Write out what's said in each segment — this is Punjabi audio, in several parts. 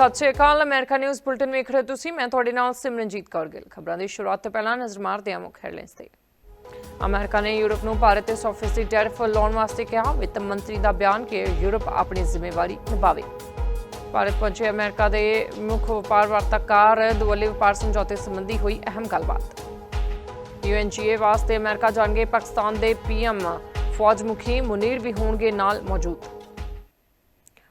ਸਤਿ ਸ਼੍ਰੀ ਅਕਾਲ, ਅਮਰੀਕਾ ਨਿਊਜ਼ ਬੁਲਟਨ ਵੇਖ ਰਹੇ ਹੋ ਤੁਸੀਂ। ਮੈਂ ਤੁਹਾਡੇ ਨਾਲ ਸਿਮਰਨਜੀਤ ਕੌਰ ਗਿੱਲ। ਖਬਰਾਂ ਦੀ ਸ਼ੁਰੂਆਤ ਤੋਂ ਪਹਿਲਾਂ ਨਜ਼ਰ ਮਾਰਦੇ ਹਾਂ ਮੁੱਖ ਹੈਡਲਾਈਨਸ ਤੇ। ਅਮਰੀਕਾ ਨੇ ਯੂਰਪ ਨੂੰ ਭਾਰਤ ਤੇ 100% ਟੈਰਿਫ ਲਾਉਣ ਵਾਸਤੇ ਕਿਹਾ। ਵਿੱਤ ਮੰਤਰੀ ਦਾ ਬਿਆਨ ਕਿ ਯੂਰਪ ਆਪਣੀ ਜ਼ਿੰਮੇਵਾਰੀ ਨਿਭਾਵੇ। ਭਾਰਤ ਪਹੁੰਚੇ ਅਮਰੀਕਾ ਦੇ ਮੁੱਖ ਵਪਾਰ ਵਾਰਤਾਕਾਰ ਦੁਵੱਲੇ ਵਪਾਰ ਸਮਝੌਤੇ ਸੰਬੰਧੀ ਹੋਈ ਅਹਿਮ ਗੱਲਬਾਤ। ਯੂਐਨਜੀਏ ਵਾਸਤੇ ਅਮਰੀਕਾ ਜਾਣਗੇ ਪਾਕਿਸਤਾਨ ਦੇ ਪੀਐਮ ਫੌਜ ਮੁਖੀ। ਮੁਨੀਰ ਵੀ ਹੋਣਗੇ ਨਾਲ ਮੌਜੂਦ।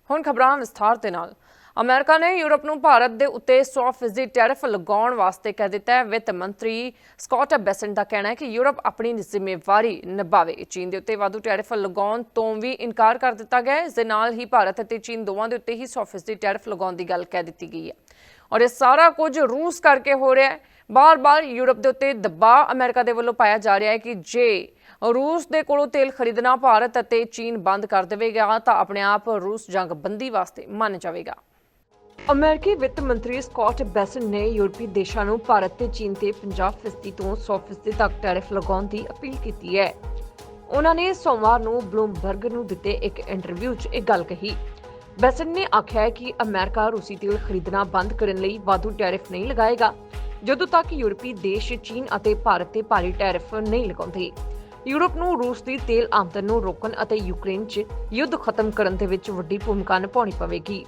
ਹੁਣ ਖਬਰਾਂ ਵਿਸਥਾਰ ਦੇ ਨਾਲ। ਅਮਰੀਕਾ ਨੇ ਯੂਰਪ ਨੂੰ ਭਾਰਤ ਦੇ ਉੱਤੇ 100% ਟੈਰਿਫ ਲਗਾਉਣ ਵਾਸਤੇ ਕਹਿ ਦਿੱਤਾ ਹੈ। ਵਿੱਤ ਮੰਤਰੀ ਸਕਾਟ ਬੈਸਨ ਦਾ ਕਹਿਣਾ ਹੈ ਕਿ ਯੂਰਪ ਆਪਣੀ ਜ਼ਿੰਮੇਵਾਰੀ ਨਿਭਾਵੇ। ਚੀਨ ਦੇ ਉੱਤੇ ਵਾਧੂ ਟੈਰਿਫ ਲਗਾਉਣ ਤੋਂ ਵੀ ਇਨਕਾਰ ਕਰ ਦਿੱਤਾ ਗਿਆ ਹੈ। ਇਸ ਦੇ ਨਾਲ ਹੀ ਭਾਰਤ ਅਤੇ ਚੀਨ ਦੋਵਾਂ ਦੇ ਉੱਤੇ ਹੀ 100% ਟੈਰਿਫ ਲਗਾਉਣ ਦੀ ਗੱਲ ਕਹਿ ਦਿੱਤੀ ਗਈ ਹੈ। ਔਰ ਇਹ ਸਾਰਾ ਕੁਝ ਰੂਸ ਕਰਕੇ ਹੋ ਰਿਹਾ ਹੈ। ਬਾਰ-ਬਾਰ ਯੂਰਪ ਦੇ ਉੱਤੇ ਦਬਾਅ ਅਮਰੀਕਾ ਦੇ ਵੱਲੋਂ ਪਾਇਆ ਜਾ ਰਿਹਾ ਹੈ ਕਿ ਜੇ ਰੂਸ ਦੇ ਕੋਲੋਂ ਤੇਲ ਖਰੀਦਣਾ ਭਾਰਤ ਅਤੇ ਚੀਨ ਬੰਦ ਕਰ ਦੇਵੇਗਾ ਤਾਂ ਆਪਣੇ ਆਪ ਰੂਸ ਜੰਗਬੰਦੀ ਵਾਸਤੇ ਮੰਨ ਜਾਵੇਗਾ। ਅਮਰੀਕੀ ਵਿੱਤ ਮੰਤਰੀ ਸਕਾਟ ਬੈਸਨ ਨੇ ਯੂਰਪੀ ਦੇਸ਼ਾਂ ਨੂੰ ਭਾਰਤ ਤੇ ਚੀਨ ਤੇ 50% ਤੋਂ 100% ਤੱਕ ਟੈਰਿਫ ਲਗਾਉਣ ਦੀ ਅਪੀਲ ਕੀਤੀ ਹੈ। ਉਹਨਾਂ ਨੇ ਸੋਮਵਾਰ ਨੂੰ ਬਲੂਮਬਰਗ ਨੂੰ ਦਿੱਤੇ ਇੱਕ ਇੰਟਰਵਿਊ 'ਚ ਇਹ ਗੱਲ ਕਹੀ। ਬੈਸਨ ਨੇ ਆਖਿਆ ਹੈ ਕਿ ਅਮਰੀਕਾ ਰੂਸੀ ਤੇਲ ਖਰੀਦਣਾ ਬੰਦ ਕਰਨ ਲਈ ਵਾਧੂ ਟੈਰਿਫ ਨਹੀਂ ਲਗਾਏਗਾ, ਜਦੋਂ ਤੱਕ ਯੂਰਪੀ ਦੇਸ਼ ਚੀਨ ਅਤੇ ਭਾਰਤ ਤੇ ਭਾਰੀ ਟੈਰਿਫ ਨਹੀਂ ਲਗਾਉਂਦੇ। ਯੂਰਪ ਨੂੰ ਰੂਸ ਦੀ ਤੇਲ ਆਮਦਨ ਨੂੰ ਰੋਕਣ ਅਤੇ ਯੂਕਰੇਨ 'ਚ ਯੁੱਧ ਖਤਮ ਕਰਨ ਦੇ ਵਿੱਚ ਵੱਡੀ ਭੂਮਿਕਾ ਨਿਭਾਉਣੀ ਪਵੇਗੀ।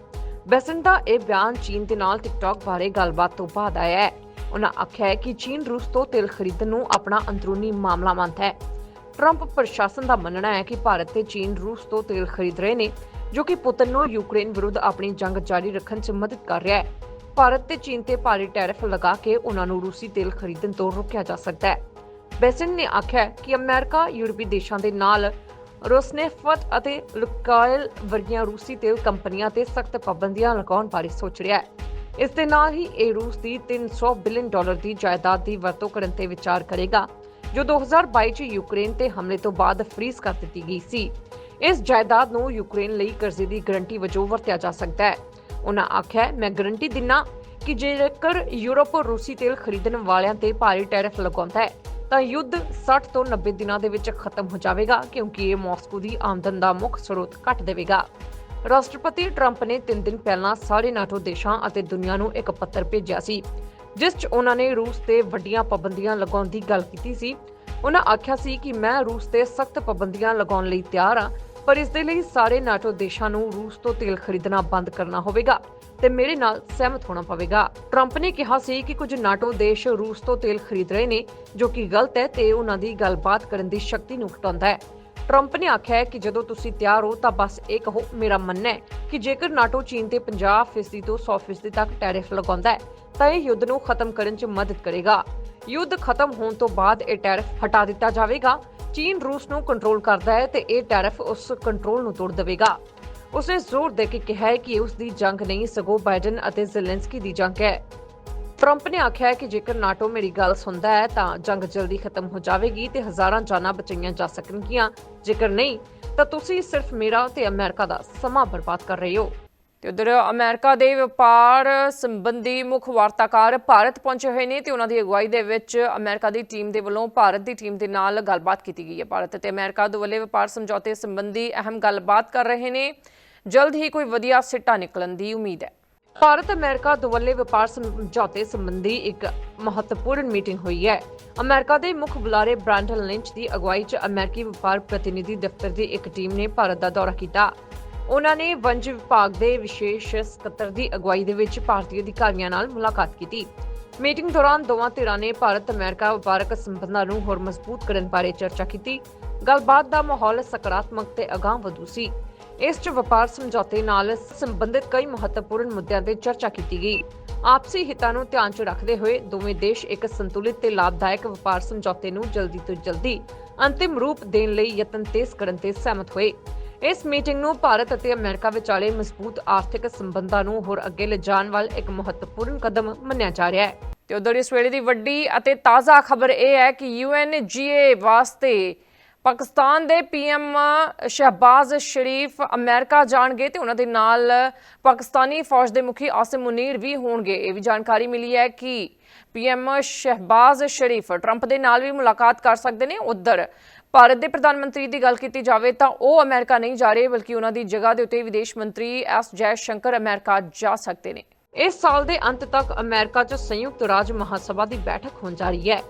ਬੈਸਨ ਦਾ ਇਹ ਬਿਆਨ ਚੀਨ ਦੇ ਨਾਲ ਟਿਕਟੌਕ ਬਾਰੇ ਗੱਲਬਾਤ ਤੋਂ ਬਾਅਦ ਆਇਆ ਹੈ। ਉਹਨਾਂ ਆਖਿਆ ਹੈ ਕਿ ਚੀਨ ਰੂਸ ਤੋਂ ਤੇਲ ਖਰੀਦਣ ਨੂੰ ਆਪਣਾ ਅੰਦਰੂਨੀ ਮਾਮਲਾ ਮੰਨਦਾ ਹੈ। ਟਰੰਪ ਪ੍ਰਸ਼ਾਸਨ ਦਾ ਮੰਨਣਾ ਹੈ ਕਿ ਭਾਰਤ ਤੇ ਚੀਨ ਰੂਸ ਤੋਂ ਤੇਲ ਖਰੀਦ ਰਹੇ ਨੇ, ਜੋ ਕਿ ਪੁਤਨ ਨੂੰ ਯੂਕਰੇਨ ਵਿਰੁੱਧ ਆਪਣੀ ਜੰਗ ਜਾਰੀ ਰੱਖਣ 'ਚ ਮਦਦ ਕਰ ਰਿਹਾ ਹੈ। ਭਾਰਤ ਤੇ ਚੀਨ ਤੇ ਭਾਰੀ ਟੈਰਿਫ ਲਗਾ ਕੇ ਉਹਨਾਂ ਨੂੰ ਰੂਸੀ ਤੇਲ ਖਰੀਦਣ ਤੋਂ ਰੋਕਿਆ ਜਾ ਸਕਦਾ ਹੈ। ਬੈਸਨ ਨੇ ਆਖਿਆ ਕਿ ਅਮਰੀਕਾ ਯੂਰਪੀ ਦੇਸ਼ਾਂ ਦੇ ਨਾਲ ਰੋਸਨੇਫਟ ਅਤੇ ਲੁਕਾਇਲ ਵਰਗੀਆਂ ਰੂਸੀ ਤੇਲ ਕੰਪਨੀਆਂ ਤੇ ਸਖਤ ਪਾਬੰਦੀਆਂ ਲਗਾਉਣ ਬਾਰੇ ਸੋਚ ਰਿਹਾ ਹੈ। ਇਸ ਦੇ ਨਾਲ ਹੀ ਇਹ ਰੂਸ ਦੀ 300 ਬਿਲੀਅਨ ਡਾਲਰ ਦੀ ਜਾਇਦਾਦ ਦੀ ਵਰਤੋਂ ਕਰਨ ਤੇ ਵਿਚਾਰ ਕਰੇਗਾ, ਜੋ 2022 ਚ ਯੂਕਰੇਨ ਤੇ ਹਮਲੇ ਤੋਂ ਬਾਅਦ ਫ੍ਰੀਜ਼ ਕਰ ਦਿੱਤੀ ਗਈ ਸੀ। ਇਸ ਜਾਇਦਾਦ ਨੂੰ ਯੂਕਰੇਨ ਲਈ ਕਰਜ਼ੇ ਦੀ ਗਰੰਟੀ ਵਜੋਂ ਵਰਤਿਆ ਜਾ ਸਕਦਾ ਹੈ। ਉਹਨਾਂ ਆਖਿਆ, ਮੈਂ ਗਰੰਟੀ ਦਿੰਨਾ ਕਿ ਜੇਕਰ ਯੂਰਪ ਰੂਸੀ ਤੇਲ ਖਰੀਦਣ ਵਾਲਿਆਂ ਤੇ ਭਾਰੀ ਟੈਰਿਫ ਲਗਾਉਂਦਾ ਹੈ, ਤਾਂ ਯੁੱਧ 60 ਤੋਂ 90 ਦਿਨਾਂ ਦੇ ਵਿੱਚ ਖਤਮ ਹੋ ਜਾਵੇਗਾ, ਕਿਉਂਕਿ ਇਹ ਮਾਸਕੋ ਦੀ ਆਮਦਨ ਦਾ ਮੁੱਖ ਸਰੋਤ ਕੱਟ ਦੇਵੇਗਾ। ਰਾਸ਼ਟਰਪਤੀ ਟਰੰਪ ਨੇ 3 ਦਿਨ ਪਹਿਲਾਂ ਸਾਰੇ ਨਾਟੋ ਦੇਸ਼ਾਂ ਅਤੇ ਦੁਨੀਆ ਨੂੰ ਇੱਕ ਪੱਤਰ ਭੇਜਿਆ ਸੀ, ਜਿਸ 'ਚ ਉਹਨਾਂ ਨੇ ਰੂਸ ਤੇ ਵੱਡੀਆਂ ਪਾਬੰਦੀਆਂ ਲਗਾਉਣ ਦੀ ਗੱਲ ਕੀਤੀ ਸੀ। ਉਹਨਾਂ ਆਖਿਆ ਸੀ ਕਿ ਮੈਂ ਰੂਸ ਤੇ ਸਖਤ ਪਾਬੰਦੀਆਂ ਲਗਾਉਣ ਲਈ ਤਿਆਰ ਹਾਂ ਪਰ ਇਸ ਦੇ ਲਈ ਸਾਰੇ ਨਾਟੋ ਦੇਸ਼ਾਂ ਨੂੰ ਰੂਸ ਤੋਂ ਤੇਲ ਖਰੀਦਣਾ ਬੰਦ ਕਰਨਾ ਹੋਵੇਗਾ ਤੇ ਮੇਰੇ ਨਾਲ ਸਹਿਮਤ ਹੋਣਾ ਪਵੇਗਾ। ਟਰੰਪ ਨੇ ਕਿਹਾ ਸੀ ਕਿ ਕੁਝ ਨਾਟੋ ਦੇਸ਼ ਰੂਸ ਤੋਂ ਤੇਲ ਖਰੀਦ ਰਹੇ ਨੇ, ਜੋ ਕਿ ਗਲਤ ਹੈ ਤੇ ਉਹਨਾਂ ਦੀ ਗੱਲਬਾਤ ਕਰਨ ਦੀ ਸ਼ਕਤੀ ਨੂੰ ਘਟਾਉਂਦਾ ਹੈ। ਟਰੰਪ ਨੇ ਆਖਿਆ ਹੈ ਕਿ ਜਦੋਂ ਤੁਸੀਂ ਤਿਆਰ ਹੋ ਤਾਂ ਬਸ ਇਹ ਕਹੋ, ਮੇਰਾ ਮੰਨਣਾ ਹੈ ਕਿ ਜੇਕਰ ਨਾਟੋ ਚੀਨ ਤੇ 50% ਤੋਂ 100% ਤੱਕ ਟੈਰਿਫ ਲਗਾਉਂਦਾ ਹੈ, ਤਾਂ ਇਹ ਯੁੱਧ ਨੂੰ ਖਤਮ ਕਰਨ 'ਚ ਮਦਦ ਕਰੇਗਾ। ਯੁੱਧ ਖਤਮ ਹੋਣ ਤੋਂ ਬਾਅਦ ਇਹ ਟੈਰਿਫ ਹਟਾ ਦਿੱਤਾ ਜਾਵੇਗਾ ਚੀਨ ਰੂਸ ਨੂੰ ਕੰਟਰੋਲ ਕਰਦਾ ਹੈ ਤੇ ਇਹ ਟੈਰਿਫ ਉਸ ਕੰਟਰੋਲ ਨੂੰ ਤੋੜ ਦੇਵੇਗਾ। ਉਸਨੇ ਜ਼ੋਰ ਦੇ ਕੇ ਕਿਹਾ ਹੈ ਕਿ ਉਸ ਦੀ ਜੰਗ ਨਹੀਂ, ਸਗੋਂ ਬਾਈਡਨ ਅਤੇ ਜ਼ੈਲੈਂਸਕੀ ਦੀ ਜੰਗ ਹੈ। ਟਰੰਪ ਨੇ ਆਖਿਆ ਹੈ ਕਿ ਜੇਕਰ ਨਾਟੋ ਮੇਰੀ ਗੱਲ ਸੁਣਦਾ ਹੈ ਤਾਂ ਜੰਗ ਜਲਦੀ ਖਤਮ ਹੋ ਜਾਵੇਗੀ ਤੇ ਹਜ਼ਾਰਾਂ ਜਾਨਾਂ ਬਚਾਈਆਂ ਜਾ ਸਕਣਗੀਆਂ। ਜੇਕਰ ਨਹੀਂ, ਤਾਂ ਤੁਸੀਂ ਸਿਰਫ ਮੇਰਾ ਤੇ ਅਮਰੀਕਾ ਦਾ ਸਮਾਂ ਬਰਬਾਦ ਕਰ ਰਹੇ ਹੋ। ਤੇ ਉਧਰ ਅਮਰੀਕਾ ਦੇ ਵਪਾਰ ਸੰਬੰਧੀ ਮੁੱਖ ਵਾਰਤਾਕਾਰ ਭਾਰਤ ਪਹੁੰਚੇ ਹੋਏ ਨੇ ਤੇ ਉਹਨਾਂ ਦੀ ਅਗਵਾਈ ਦੇ ਵਿੱਚ ਅਮਰੀਕਾ ਦੀ ਟੀਮ ਦੇ ਵੱਲੋਂ ਭਾਰਤ ਦੀ ਟੀਮ ਦੇ ਨਾਲ ਗੱਲਬਾਤ ਕੀਤੀ ਗਈ ਹੈ ਭਾਰਤ ਅਤੇ ਅਮਰੀਕਾ ਦੋਵੱਲੇ ਵਪਾਰ ਸਮਝੌਤੇ ਸੰਬੰਧੀ ਅਹਿਮ ਗੱਲਬਾਤ ਕਰ ਰਹੇ ਨੇ। ਜਲਦ ਹੀ ਕੋਈ ਵਧੀਆ ਸਿੱਟਾ ਨਿਕਲਣ ਦੀ ਉਮੀਦ ਹੈ। ਭਾਰਤ ਅਮਰੀਕਾ ਦੋਵੱਲੇ ਵਪਾਰ ਸਮਝੌਤੇ ਸੰਬੰਧੀ ਇੱਕ ਮਹੱਤਵਪੂਰਨ ਮੀਟਿੰਗ ਹੋਈ ਹੈ। ਅਮਰੀਕਾ ਦੇ ਮੁੱਖ ਬੁਲਾਰੇ ਬ੍ਰਾਂਡਨ ਲਿੰਚ ਦੀ ਅਗਵਾਈ 'ਚ ਅਮਰੀਕੀ ਵਪਾਰ ਪ੍ਰਤੀਨਿਧੀ ਦਫ਼ਤਰ ਦੀ ਇੱਕ ਟੀਮ ਨੇ ਭਾਰਤ ਦਾ ਦੌਰਾ ਕੀਤਾ। ਉਹਨਾਂ ਨੇ ਵਣਜ ਵਿਭਾਗ ਦੇ ਵਿਸ਼ੇਸ਼ ਸਕੱਤਰ ਦੀ ਅਗਵਾਈ ਦੇ ਵਿੱਚ ਭਾਰਤੀ ਅਧਿਕਾਰੀਆਂ ਨਾਲ ਮੁਲਾਕਾਤ ਕੀਤੀ। ਮੀਟਿੰਗ ਦੌਰਾਨ ਦੋਵਾਂ ਧਿਰਾਂ ਨੇ ਭਾਰਤ ਅਮਰੀਕਾ ਵਪਾਰਕ ਸੰਬੰਧਾਂ ਨੂੰ ਹੋਰ ਮਜ਼ਬੂਤ ਕਰਨ ਬਾਰੇ ਚਰਚਾ ਕੀਤੀ। ਗੱਲਬਾਤ ਦਾ ਮਾਹੌਲ ਸਕਾਰਾਤਮਕ ਤੇ ਅਗਾਂਹ ਵਧੂ ਸੀ। ਇਸ 'ਚ ਵਪਾਰ ਸਮਝੌਤੇ ਨਾਲ ਸੰਬੰਧਿਤ ਕਈ ਮਹੱਤਵਪੂਰਨ ਮੁੱਦਿਆਂ ਤੇ ਚਰਚਾ ਕੀਤੀ ਗਈ। ਆਪਸੀ ਹਿੱਤਾਂ ਨੂੰ ਧਿਆਨ 'ਚ ਰੱਖਦੇ ਹੋਏ ਦੋਵੇਂ ਦੇਸ਼ ਇੱਕ ਸੰਤੁਲਿਤ ਤੇ ਲਾਭਦਾਇਕ ਵਪਾਰ ਸਮਝੌਤੇ ਨੂੰ ਜਲਦੀ ਤੋਂ ਜਲਦੀ ਅੰਤਿਮ ਰੂਪ ਦੇਣ ਲਈ ਯਤਨ ਤੇਜ਼ ਕਰਨ ਤੇ ਸਹਿਮਤ ਹੋਏ। ਇਸ ਮੀਟਿੰਗ ਨੂੰ ਭਾਰਤ ਅਤੇ ਅਮਰੀਕਾ ਵਿਚਾਲੇ ਮਜ਼ਬੂਤ ਆਰਥਿਕ ਸੰਬੰਧਾਂ ਨੂੰ ਹੋਰ ਅੱਗੇ ਲਿਜਾਣ ਵੱਲ ਇੱਕ ਮਹੱਤਵਪੂਰਨ ਕਦਮ ਮੰਨਿਆ ਜਾ ਰਿਹਾ ਹੈ। ਤੇ ਉਧਰ ਇਸ ਵੇਲੇ ਦੀ ਵੱਡੀ ਅਤੇ ਤਾਜ਼ਾ ਖਬਰ ਇਹ ਹੈ ਕਿ ਯੂਐਨਜੀਏ ਵਾਸਤੇ ਪਾਕਿਸਤਾਨ ਦੇ ਪੀਐਮ ਸ਼ਹਿਬਾਜ਼ ਸ਼ਰੀਫ ਅਮਰੀਕਾ ਜਾਣਗੇ ਤੇ ਉਹਨਾਂ ਦੇ ਨਾਲ ਪਾਕਿਸਤਾਨੀ ਫੌਜ ਦੇ ਮੁਖੀ ਆਸਿਮ ਮੁਨੀਰ ਵੀ ਹੋਣਗੇ। ਇਹ ਵੀ ਜਾਣਕਾਰੀ ਮਿਲੀ ਹੈ ਕਿ ਪੀਐਮ ਸ਼ਹਿਬਾਜ਼ ਸ਼ਰੀਫ ਟਰੰਪ ਦੇ ਨਾਲ ਵੀ ਮੁਲਾਕਾਤ ਕਰ ਸਕਦੇ ਨੇ। ਉਧਰ ਭਾਰਤ ਦੇ ਪ੍ਰਧਾਨ ਮੰਤਰੀ ਦੀ ਗੱਲ ਕੀਤੀ ਜਾਵੇ ਤਾਂ ਉਹ ਅਮਰੀਕਾ ਨਹੀਂ ਜਾ ਰਹੇ, ਬਲਕਿ ਉਹਨਾਂ ਦੀ ਜਗ੍ਹਾ ਦੇ ਉੱਤੇ ਵਿਦੇਸ਼ ਮੰਤਰੀ ਐਸ ਜੈ ਸ਼ੰਕਰ ਅਮਰੀਕਾ ਜਾ ਸਕਦੇ ਨੇ। ਇਸ ਸਾਲ ਦੇ ਅੰਤ ਤੱਕ ਅਮਰੀਕਾ 'ਚ ਸੰਯੁਕਤ ਰਾਜ ਮਹਾਸਭਾ ਦੀ ਬੈਠਕ ਹੋਣ ਜਾ ਰਹੀ ਹੈ,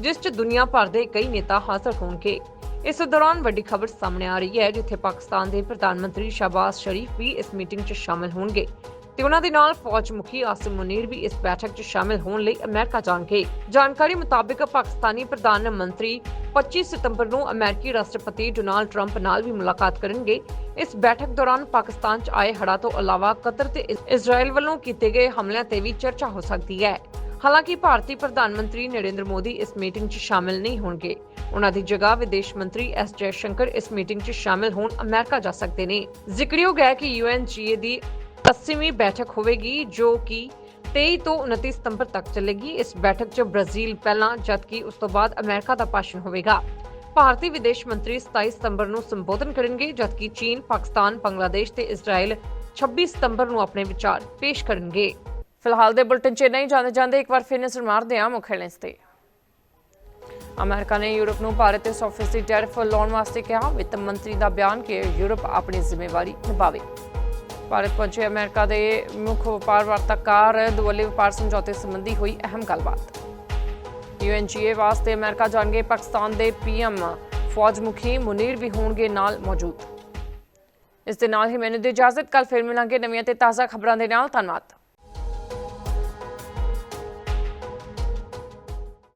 ਜਿਸ 'ਚ ਦੁਨੀਆ ਭਰ ਦੇ ਕਈ ਨੇਤਾ ਹਾਜ਼ਰ ਹੋਣਗੇ। ਇਸ ਦੌਰਾਨ ਵੱਡੀ ਖਬਰ ਸਾਹਮਣੇ ਆ ਰਹੀ ਹੈ, ਜਿੱਥੇ ਪਾਕਿਸਤਾਨ ਦੇ ਪ੍ਰਧਾਨ ਮੰਤਰੀ ਸ਼ਹਬਾਜ਼ ਸ਼ਰੀਫ ਵੀ ਇਸ ਮੀਟਿੰਗ 'ਚ ਸ਼ਾਮਲ ਹੋਣਗੇ। ਤੇ ਉਹਨਾਂ ਦੇ ਨਾਲ ਫੌਜ ਮੁਖੀ ਆਸਿਮ ਮੁਨੀਰ ਵੀ ਇਸ ਬੈਠਕ 'ਚ ਸ਼ਾਮਿਲ ਹੋਣ ਲਈ ਅਮਰੀਕਾ ਜਾਣਗੇ। ਜਾਣਕਾਰੀ ਮੁਤਾਬਕ ਪਾਕਿਸਤਾਨੀ ਪ੍ਰਧਾਨ ਮੰਤਰੀ 25 ਸਤੰਬਰ ਨੂੰ ਅਮਰੀਕੀ ਰਾਸ਼ਟਰਪਤੀ ਡੋਨਾਲਡ ਟਰੰਪ ਨਾਲ ਵੀ ਮੁਲਾਕਾਤ ਕਰਨਗੇ। ਇਸ ਬੈਠਕ ਦੌਰਾਨ ਪਾਕਿਸਤਾਨ 'ਚ ਆਏ ਹੜ੍ਹਾਂ ਤੋਂ ਇਲਾਵਾ ਕਤਰ ਤੇ ਇਜ਼ਰਾਈਲ ਵੱਲੋਂ ਕੀਤੇ ਗਏ ਹਮਲਿਆਂ ਤੇ ਵੀ ਚਰਚਾ ਹੋ ਸਕਦੀ ਹੈ। ਹਾਲਾਂਕਿ ਭਾਰਤੀ ਪ੍ਰਧਾਨ ਮੰਤਰੀ ਨਰਿੰਦਰ ਮੋਦੀ ਇਸ ਮੀਟਿੰਗ 'ਚ ਸ਼ਾਮਿਲ ਨਹੀਂ ਹੋਣਗੇ। ਉਹਨਾਂ ਦੀ ਜਗ੍ਹਾ ਵਿਦੇਸ਼ ਮੰਤਰੀ ਐਸ ਜੈ ਸ਼ੰਕਰ ਇਸ ਮੀਟਿੰਗ 'ਚ ਸ਼ਾਮਿਲ ਹੋਣ ਅਮਰੀਕਾ ਜਾ ਸਕਦੇ ਨੇ। ਜ਼ਿਕਰਯੋਗ ਹੈ ਕਿ ਯੂਐਨਜੀਏ ਦੀ 80ਵੀਂ ਬੈਠਕ ਹੋਵੇਗੀ ਜੋ ਕਿ 23 ਤੋਂ 29 ਸਤੰਬਰ ਤੱਕ ਚੱਲੇਗੀ। ਇਸ ਬੈਠਕ 'ਚ ਬ੍ਰਾਜ਼ੀਲ ਪਹਿਲਾਂ ਜਦਕਿ ਉਸ ਤੋਂ ਬਾਅਦ ਅਮਰੀਕਾ ਦਾ ਭਾਸ਼ਣ ਹੋਵੇਗਾ। ਭਾਰਤੀ ਵਿਦੇਸ਼ ਮੰਤਰੀ 27 ਸਤੰਬਰ ਨੂੰ ਸੰਬੋਧਨ ਕਰਨਗੇ ਜਦਕਿ ਚੀਨ, ਪਾਕਿਸਤਾਨ, ਬੰਗਲਾਦੇਸ਼ ਤੇ ਇਜ਼ਰਾਈਲ 26 ਸਤੰਬਰ ਨੂੰ ਆਪਣੇ ਵਿਚਾਰ ਪੇਸ਼ ਕਰਨਗੇ। ਫਿਲਹਾਲ ਦੇ ਬੁਲਟਨ 'ਚ ਨਹੀਂ ਜਾਂਦੇ ਜਾਂਦੇ ਇੱਕ ਵਾਰ ਫਿਰ ਨਜ਼ਰ ਮਾਰਦੇ ਹਾਂ ਮੁੱਖ ਹੈਡਲਾਈਨਸ ਤੇ। ਅਮਰੀਕਾ ਨੇ ਯੂਰਪ ਨੂੰ ਭਾਰਤ ਤੇ 100% ਟੈਰਿਫ ਲਾਉਣ ਵਾਸਤੇ ਕਿਹਾ। ਵਿੱਤ ਮੰਤਰੀ ਦਾ ਬਿਆਨ ਕਿ ਯੂਰਪ ਆਪਣੀ ਜ਼ਿੰਮੇਵਾਰੀ ਨਿਭਾਵੇ। ਭਾਰਤ ਪਹੁੰਚੇ ਅਮਰੀਕਾ ਦੇ ਮੁੱਖ ਵਪਾਰ ਵਾਰਤਾਕਾਰ ਦੁਵੱਲੇ ਵਪਾਰ ਸਮਝੌਤੇ ਸੰਬੰਧੀ ਹੋਈ ਅਹਿਮ ਗੱਲਬਾਤ। ਯੂਐਨਜੀਏ ਵਾਸਤੇ ਅਮਰੀਕਾ ਜਾਣਗੇ ਪਾਕਿਸਤਾਨ ਦੇ ਪੀਐਮ ਫੌਜ ਮੁਖੀ ਮੁਨੀਰ ਵੀ ਹੋਣਗੇ ਨਾਲ ਮੌਜੂਦ। ਇਸ ਦੇ ਨਾਲ ਹੀ ਮੈਨੂੰ ਦੀ ਇਜਾਜ਼ਤ ਕੱਲ ਫਿਰ ਮਿਲਾਂਗੇ ਨਵੀਆਂ ਤੇ ਤਾਜ਼ਾ ਖਬਰਾਂ ਦੇ ਨਾਲ। ਧੰਨਵਾਦ।